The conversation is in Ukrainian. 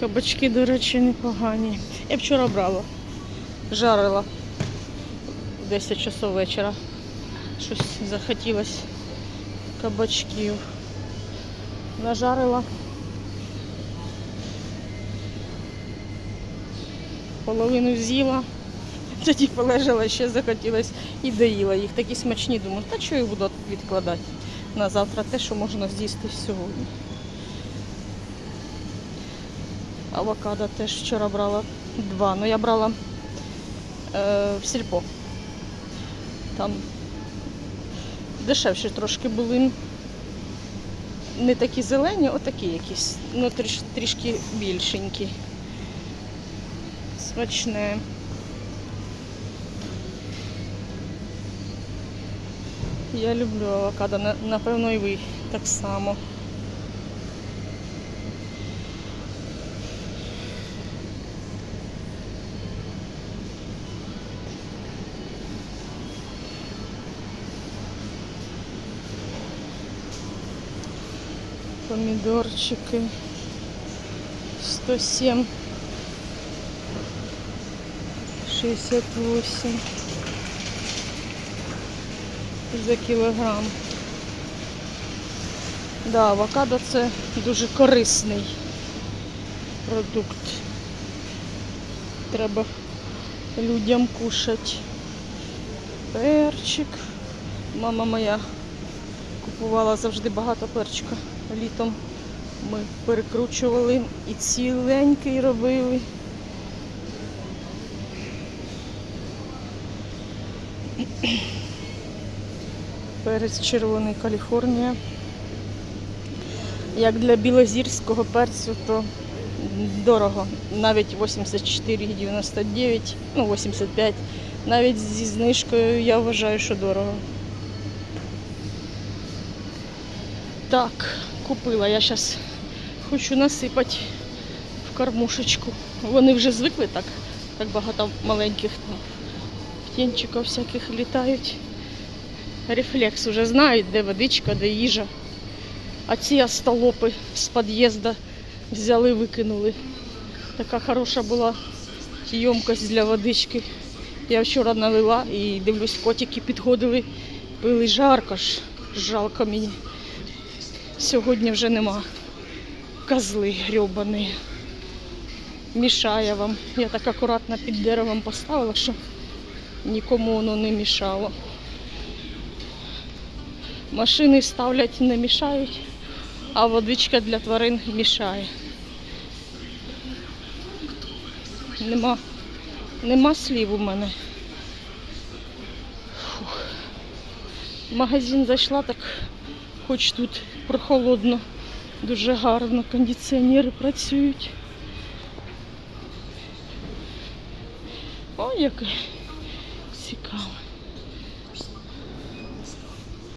Кабачки, до речі, непогані. Я вчора брала, жарила в 10 часов вечора. Щось захотілося кабачків. Нажарила. Половину з'їла, тоді полежала, ще захотілося і доїла їх. Такі смачні, думаю, та що я буду відкладати на завтра те, що можна з'їсти сьогодні. Авокадо теж вчора брала два. Ну я брала е, в сільпо. Там дешевші трошки були. Не такі зелені, отакі якісь. Ну тріш, трішки більшенькі. Смачне. Я люблю авокадо, напевно, і ви так само. Помідорчики 107 68 за кілограм. Да, авокадо це дуже корисний продукт. Треба людям кушати. Перчик. Мама моя купувала завжди багато перчика. Літом ми перекручували і ціленький робили. Перець червоний Каліфорнія. Як для білозірського перцю, то дорого. Навіть 84,99, ну 85. Навіть зі знижкою я вважаю, що дорого. Так, купила. Я зараз хочу насипати в кормушечку. Вони вже звикли так, так багато маленьких птенчиків всяких літають. Рефлекс уже знають, де водичка, де їжа. А ці остолопи з під'їзду взяли, викинули. Така хороша була ємкость для водички. Я вчора налила і дивлюсь, котики підходили, пили жарко ж, жалко мені. Сьогодні вже нема. Козли грьобані. Мішає вам. Я так акуратно під деревом поставила, що нікому воно не мішало. Машини ставлять не мішають, а водичка для тварин мішає. Нема, нема слів у мене. Фух. Магазин зайшла, так хоч тут прохолодно, дуже гарно, кондиціонери працюють. Ой, яке цікаве.